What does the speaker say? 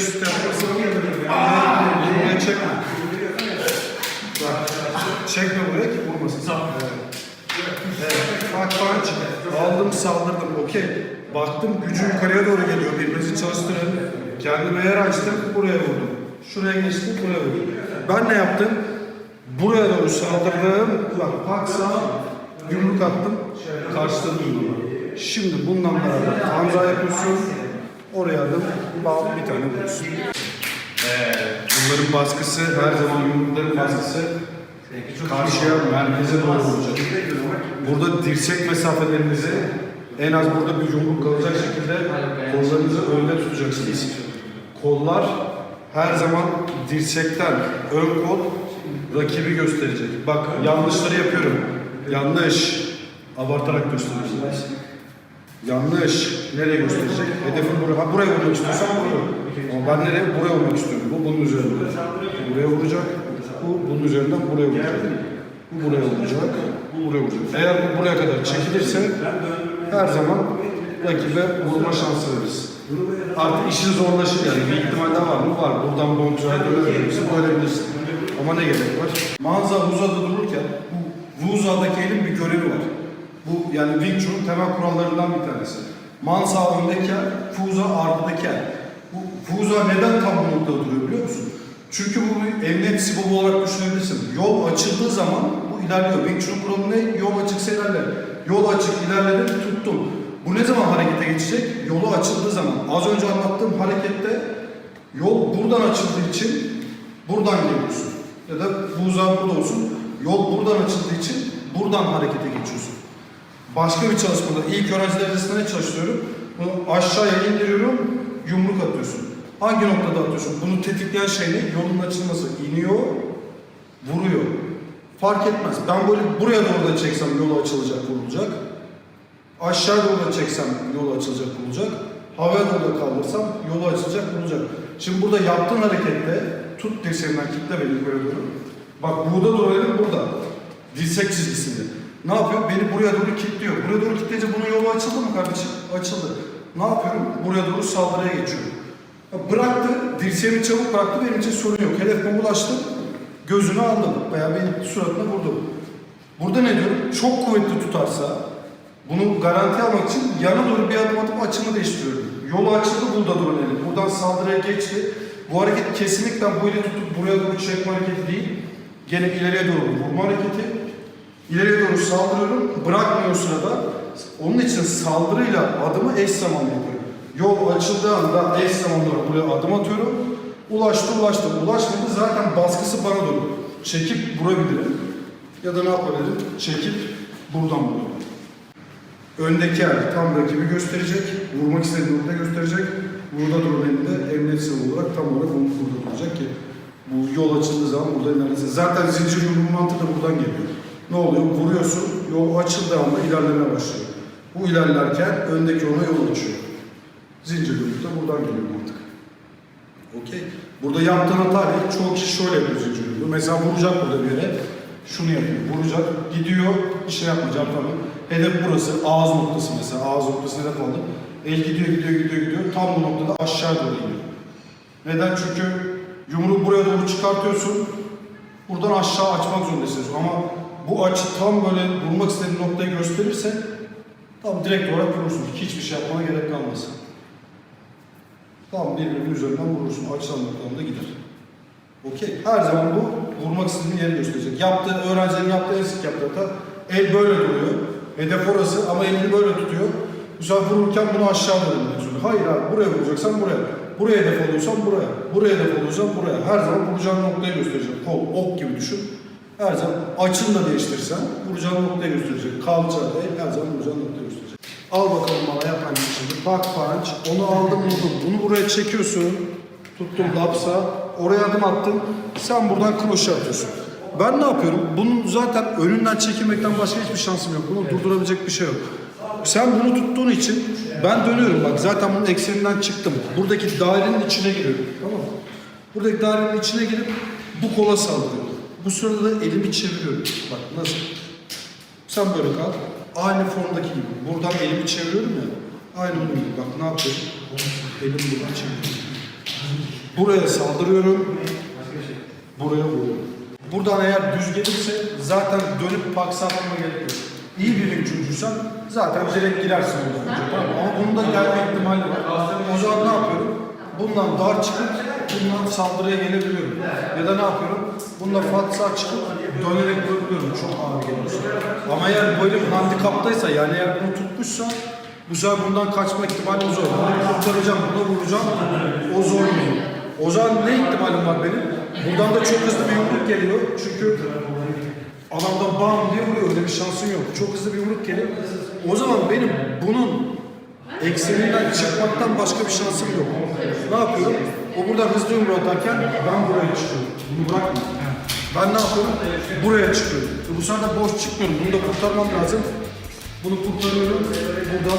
yaparsın. Buraya çekme. Bak, çekme buraya ki vurmasın. Evet. Evet, bak punch. Aldım saldırdım okey. Baktım gücü yukarıya doğru geliyor. Birbirinizi çalıştırın. Kendime yer açtım. Buraya vurdum. Şuraya geçtim. Buraya vurdum. Ben ne yaptım? Buraya doğru saldırdım. Bak paksa yumruk attım. Karşıladım yumruğu. Şimdi bundan beraber tanza yapıyorsun. Oraya adım. Bal bir tane vuruyorsun. Bunların baskısı her zaman yumrukların baskısı karşıya merkeze doğru olacak. Burada dirsek mesafelerinizi en az burada bir yumruk kalacak şekilde kollarınızı önde tutacaksınız. Kollar her zaman dirsekten ön kol rakibi gösterecek. Bak yanlışları yapıyorum. Yanlış. Abartarak gösteriyorsunuz. Yanlış. Nereye gösterecek? Hedefin buraya. Ha, buraya vurmak istiyorsan vurur. Ben nereye? Buraya vurmak istiyorum. Bu bunun üzerinde. Buraya vuracak. Bu bunun üzerinden buraya vuracak. Bu buraya vuracak. Bu buraya vuracak. Eğer bu buraya kadar çekilirse her zaman rakibe vurma şansı veririz. Artık işin zorlaşır yani. Bir ihtimal daha var mı? Var. Buradan boncuğa dönebilirsin, dönebilirsin. Ama ne gerek var? Manza Wuza'da dururken bu Wuza'daki elin bir görevi var. Bu yani Wing Chun'un temel kurallarından bir tanesi. Mansa öndeki el, Fuza el. Bu Fuza neden tam bu noktada duruyor biliyor musun? Çünkü bu bir emniyet sibobu olarak düşünebilirsin. Yol açıldığı zaman bu ilerliyor. Wing Chun'un kuralı ne? Yol açıksa ilerler. Yol açık ilerledim tuttum. Bu ne zaman harekete geçecek? Yolu açıldığı zaman. Az önce anlattığım harekette yol buradan açıldığı için buradan geliyorsun. Ya da buza burada olsun. Yol buradan açıldığı için buradan harekete geçiyorsun. Başka bir çalışmada ilk öğrenciler arasında ne çalışıyorum? Bunu aşağıya indiriyorum, yumruk atıyorsun. Hangi noktada atıyorsun? Bunu tetikleyen şey ne? Yolun açılması. İniyor, vuruyor. Fark etmez. Ben böyle buraya doğru da çeksem yolu açılacak, vurulacak. Aşağı doğru da çeksem yolu açılacak, vurulacak. Havaya doğru da kaldırsam yolu açılacak, vurulacak. Şimdi burada yaptığın harekette tut dirseğinden kitle beni böyle doğru. Bak burada doğru burada. Dirsek çizgisinde. Ne yapıyor? Beni buraya doğru kilitliyor. Buraya doğru kilitleyince bunun yolu açıldı mı kardeşim? Açıldı. Ne yapıyorum? Buraya doğru saldırıya geçiyorum. Bıraktı, dirseğimi çabuk bıraktı, benim için sorun yok. Hedefime ulaştım, gözünü aldım veya benim suratına vurdum. Burada ne diyorum? Çok kuvvetli tutarsa, bunu garanti almak için yana doğru bir adım atıp açımı değiştiriyorum. Yolu açıldı, burada durun elim. Buradan saldırıya geçti. Bu hareket kesinlikle bu eli tutup buraya doğru çekme hareketi değil. Gene ileriye doğru vurma hareketi. İleriye doğru saldırıyorum, bırakmıyor sırada. Onun için saldırıyla adımı eş zamanlı yapıyorum. Yol açıldığı anda eş zamanlı olarak buraya adım atıyorum. Ulaştı, ulaştı. Ulaşmadı zaten baskısı bana doğru. Çekip vurabilirim. Ya da ne yapabilirim? Çekip buradan vurabilirim. Öndeki el tam rakibi gösterecek. Vurmak istediğini burada gösterecek. Burada duran elinde emniyet olarak tam olarak onu burada duracak ki bu yol açıldığı zaman burada ilerlesin. Zaten zincir yumruğu mantığı da buradan geliyor. Ne oluyor? Vuruyorsun, yol açıldığı anda ilerlemeye başlıyor. Bu ilerlerken öndeki ona yol açıyor. Zincir yumruk da buradan geliyor mantık. Okey. Burada yaptığın hata ne? Çoğu kişi şöyle yapıyor zincir yumruğu. Mesela vuracak burada bir yere. Şunu yapıyor. Vuracak. Gidiyor. Bir şey yapmayacak tamam. Hedef burası. Ağız noktası mesela. Ağız noktası hedef aldı. El gidiyor, gidiyor, gidiyor, gidiyor. Tam bu noktada aşağı doğru iniyor. Neden? Çünkü yumruğu buraya doğru çıkartıyorsun. Buradan aşağı açmak zorundasınız. Ama bu açı tam böyle vurmak istediğin noktayı gösterirse tam direkt olarak vurursun. Hiçbir şey yapmana gerek kalmaz. Tam birbirinin üzerinden vurursun. Açılan noktadan da gider. Okey. Her zaman bu vurmak istediğin yeri gösterecek. Yaptığı, öğrencilerin yaptığı en sık yaptığı hata el böyle duruyor. Hedef orası ama elini böyle tutuyor. Bu sefer vururken bunu aşağı inmek zorunda. Hayır abi buraya vuracaksan buraya. Buraya hedef alıyorsan buraya. Buraya hedef alıyorsan buraya. Her zaman vuracağın noktayı gösterecek. Kol, ok gibi düşün. Her zaman açını da değiştirsen vuracağın noktayı gösterecek. Kalça değil, her zaman vuracağın noktayı gösterecek. Al bakalım bana yap aynı şimdi. Bak punch. Onu aldım vurdum. Bunu buraya çekiyorsun. Tuttum lapsa. Oraya adım attım. Sen buradan kroşe atıyorsun. Ben ne yapıyorum? Bunun zaten önünden çekilmekten başka hiçbir şansım yok. Bunu durdurabilecek bir şey yok. Sen bunu tuttuğun için ben dönüyorum bak zaten bunun ekseninden çıktım. Buradaki dairenin içine giriyorum. Tamam mı? Buradaki dairenin içine girip bu kola saldırıyorum. Bu sırada da elimi çeviriyorum. Bak nasıl? Sen böyle kal. Aynı formdaki gibi. Buradan elimi çeviriyorum ya. Aynı onun gibi. Bak ne yapıyorum? Elim burada çekiyor. Buraya saldırıyorum. Buraya vuruyorum. Buradan eğer düz gelirse zaten dönüp paksa atmama gerek yok. İyi bir ringçucuysan zaten direkt girersin. Tamam mı? Ama bunun da gelme ihtimali var. O zaman ne yapıyorum? Bundan dar çıkıp bundan saldırıya gelebiliyorum. Ya da ne yapıyorum? Bundan fatsa çıkıp dönerek vurabiliyorum. Çok ağır geliyorsa. Ama eğer böyle bir handikaptaysa yani eğer bunu tutmuşsa bu sefer bundan kaçma ihtimali zor. Bunu kurtaracağım, bunu vuracağım. O zor değil. O zaman ne ihtimalim var benim? Buradan da çok hızlı bir yumruk geliyor. Çünkü adamdan bam diye vuruyor. Öyle bir şansın yok. Çok hızlı bir yumruk geliyor. O zaman benim bunun ekseninden çıkmaktan başka bir şansım yok. Ne yapıyorum? O buradan hızlı yumruk atarken ben buraya çıkıyorum. Bunu bırakmıyorum. Ben ne yapıyorum? Buraya çıkıyorum. Bu sefer de boş çıkmıyorum. Bunu da kurtarmam lazım. Bunu kurtarıyorum. Buradan